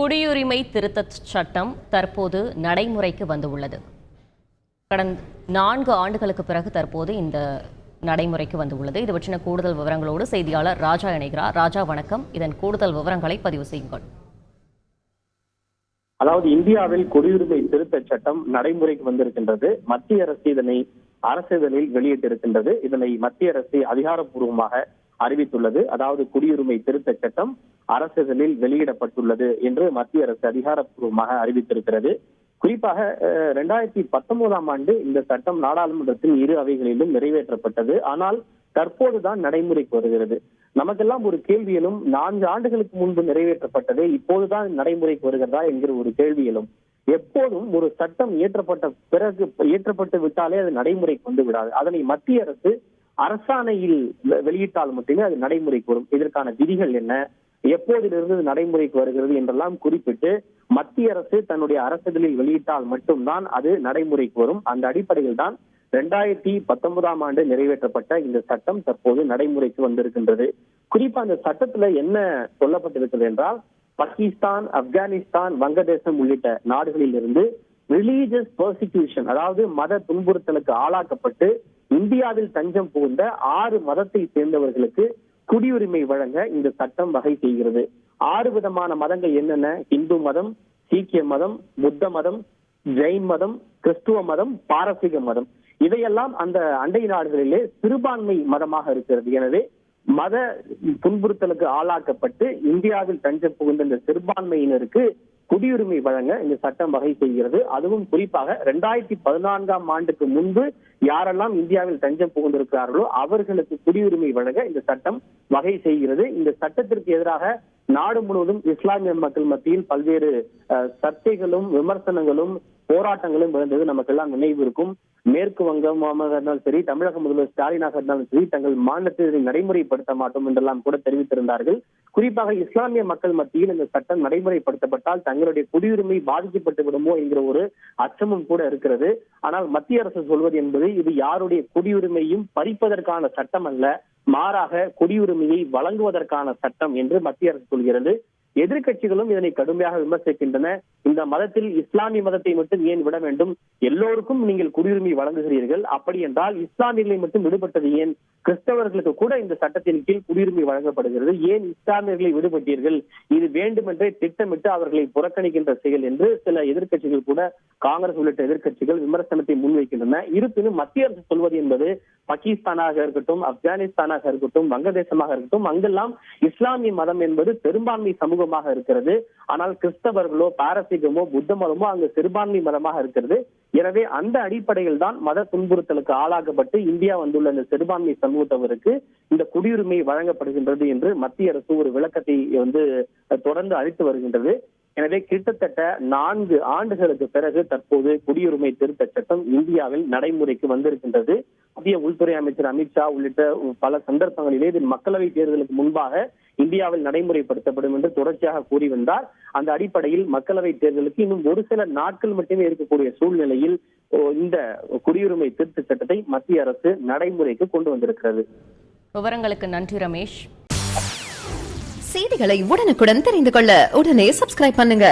குடியுரிமை திருத்தச் சட்டம் தற்போது நடைமுறைக்கு வந்துள்ளது. கடந்த நான்கு ஆண்டுகளுக்கு பிறகு தற்போது இந்த நடைமுறைக்கு வந்துள்ளது. இது பற்றின கூடுதல் விவரங்களோடு செய்தியாளர் ராஜா இணைகிறார். ராஜா வணக்கம். இதன் கூடுதல் விவரங்களை பதிவு செய்யுங்கள். அதாவது இந்தியாவில் குடியுரிமை திருத்த சட்டம் நடைமுறைக்கு வந்திருக்கின்றது. மத்திய அரசு இதனை அரசிதழில் வெளியிட்டிருக்கின்றது. இதனை மத்திய அரசு அதிகாரப்பூர்வமாக அறிவித்துள்ளது. அதாவது குடியுரிமை திருத்த சட்டம் அரசுகளில் வெளியிடப்பட்டுள்ளது என்று மத்திய அரசு அதிகாரப்பூர்வமாக அறிவித்திருக்கிறது. குறிப்பாக ரெண்டாயிரத்தி பத்தொன்பதாம் ஆண்டு இந்த சட்டம் நாடாளுமன்றத்தின் இரு அவைகளிலும் நிறைவேற்றப்பட்டது. ஆனால் தற்போதுதான் நடைமுறைக்கு வருகிறது. நமக்கெல்லாம் ஒரு கேள்வியிலும் நான்கு ஆண்டுகளுக்கு முன்பு நிறைவேற்றப்பட்டது இப்போதுதான் நடைமுறைக்கு வருகிறதா என்கிற ஒரு கேள்வியிலும் எப்போதும் ஒரு சட்டம் இயற்றப்பட்ட பிறகு இயற்றப்பட்டு விட்டாலே அது நடைமுறைக்கு வந்து விடாது. அதனை மத்திய அரசு அரசாணையில் வெளியிட்டால் மட்டுமே அது நடைமுறைக்கு வரும். இதற்கான விதிகள் என்ன? எப்போதிலிருந்து நடைமுறைக்கு வருகிறது என்றெல்லாம் குறிப்பிட்டு மத்திய அரசு தன்னுடைய அரசுகளில் வெளியிட்டால் மட்டும்தான் அது நடைமுறைக்கு வரும். அந்த அடிப்படையில் தான் ரெண்டாயிரத்தி பத்தொன்பதாம் ஆண்டு நிறைவேற்றப்பட்ட இந்த சட்டம் தற்போது நடைமுறைக்கு வந்திருக்கின்றது. குறிப்பா அந்த சட்டத்துல என்ன சொல்லப்பட்டிருக்கிறது என்றால் பாகிஸ்தான் ஆப்கானிஸ்தான் வங்கதேசம் உள்ளிட்ட நாடுகளில் இருந்து ரிலீஜியஸ் பர்சிக்யூஷன் அதாவது மத துன்புறுத்தலுக்கு ஆளாக்கப்பட்டு இந்தியாவில் தஞ்சம் புகுந்த ஆறு மதத்தை சேர்ந்தவர்களுக்கு குடியுரிமை வழங்க இந்த சட்டம் வகை செய்கிறது. ஆறு விதமான மதங்கள் என்னென்ன? இந்து மதம் சீக்கிய மதம் புத்த மதம் ஜெயின் மதம் கிறிஸ்துவ மதம் பாரசீக மதம். இதையெல்லாம் அந்த அண்டை நாடுகளிலே சிறுபான்மை மதமாக இருக்கிறது. எனவே மத துன்புறுத்தலுக்கு ஆளாக்கப்பட்டு இந்தியாவில் தஞ்சம் புகுந்த இந்த சிறுபான்மையினருக்கு குடியுரிமை வழங்க இந்த சட்டம் வகை செய்கிறது. அதுவும் குறிப்பாக இரண்டாயிரத்தி பதினான்காம் ஆண்டுக்கு முன்பு யாரெல்லாம் இந்தியாவில் தஞ்சம் புகுந்திருக்கிறார்களோ அவர்களுக்கு குடியுரிமை வழங்க இந்த சட்டம் வகை செய்கிறது. இந்த சட்டத்திற்கு எதிராக நாடு முழுவதும் இஸ்லாமிய மக்கள் மத்தியில் பல்வேறு சர்ச்சைகளும் விமர்சனங்களும் போராட்டங்களும் விழுந்தது நமக்கெல்லாம் நினைவு இருக்கும். மேற்கு வங்கமாக இருந்தாலும் சரி தமிழக முதல்வர் ஸ்டாலினாக இருந்தாலும் சரி தங்கள் மாநிலத்தில் நடைமுறைப்படுத்த மாட்டோம் என்றெல்லாம் கூட தெரிவித்திருந்தார்கள். குறிப்பாக இஸ்லாமிய மக்கள் மத்தியில் இந்த சட்டம் நடைமுறைப்படுத்தப்பட்டால் தங்களுடைய குடியுரிமை பாதிக்கப்பட்டு விடுமோ என்கிற ஒரு அச்சமும் கூட இருக்கிறது. ஆனால் மத்திய அரசு சொல்வது என்பது இது யாருடைய குடியுரிமையும் பறிப்பதற்கான சட்டம் அல்ல மாறாக குடியுரிமையை வழங்குவதற்கான சட்டம் என்று மத்திய அரசு சொல்கிறது. எதிர்க்கட்சிகளும் இதனை கடுமையாக விமர்சிக்கின்றன. இந்த மதத்தில் இஸ்லாமிய மதத்தை மட்டும் ஏன் விட வேண்டும்? எல்லோருக்கும் நீங்கள் குடியுரிமை வழங்குகிறீர்கள். அப்படி என்றால் இஸ்லாமியர்களை மட்டும் விடுபட்டது ஏன்? கிறிஸ்தவர்களுக்கு கூட இந்த சட்டத்தின் கீழ் குடியுரிமை வழங்கப்படுகிறது. ஏன் இஸ்லாமியர்களை விடுபட்டீர்கள்? இது வேண்டுமென்றே திட்டமிட்டு அவர்களை புறக்கணிக்கின்ற செயல் என்று சில எதிர்க்கட்சிகள் கூட காங்கிரஸ் உள்ளிட்ட எதிர்க்கட்சிகள் விமர்சனத்தை முன்வைக்கின்றன. இருப்பினும் மத்திய அரசு சொல்வது என்பது பாகிஸ்தானாக இருக்கட்டும் ஆப்கானிஸ்தானாக இருக்கட்டும் வங்கதேசமாக இருக்கட்டும் அங்கெல்லாம் இஸ்லாமிய மதம் என்பது பெரும்பான்மை சமூகமாக இருக்கிறது. ஆனால் கிறிஸ்தவர்களோ பாரசீகமோ புத்த மதமோ அங்கு சிறுபான்மை மதமாக இருக்கிறது. எனவே அந்த அடிப்படையில் தான் மத துன்புறுத்தலுக்கு ஆளாக்கப்பட்டு இந்தியா வந்துள்ள இந்த சிறுபான்மை சமூகத்தவருக்கு இந்த குடியுரிமை வழங்கப்படுகின்றது என்று மத்திய அரசு ஒரு விளக்கத்தை வந்து தொடர்ந்து அளித்து வருகின்றது. எனவே கிட்டத்தட்ட நான்கு ஆண்டுகளுக்கு பிறகு தற்போது குடியுரிமை திருத்த சட்டம் இந்தியாவில் நடைமுறைக்கு வந்திருக்கின்றது. மத்திய உள்துறை அமைச்சர் அமித்ஷா உள்ளிட்ட பல சந்தர்ப்பங்களிலே இது மக்களவை தேர்தலுக்கு முன்பாக இந்தியாவில் நடைமுறைப்படுத்தப்படும் என்று தொடர்ச்சியாக கூறி வந்தார். அந்த அடிப்படையில் மக்களவை தேர்தலுக்கு இன்னும் ஒரு சில நாட்கள் மட்டுமே இருக்கக்கூடிய சூழ்நிலையில் இந்த குடியுரிமை திருத்த சட்டத்தை மத்திய அரசு நடைமுறைக்கு கொண்டு வந்திருக்கிறது. விவரங்களுக்கு நன்றி ரமேஷ். செய்திகளை உடனுக்குடன் தெரிந்து கொள்ள உடனே சப்ஸ்கிரைப் பண்ணுங்க.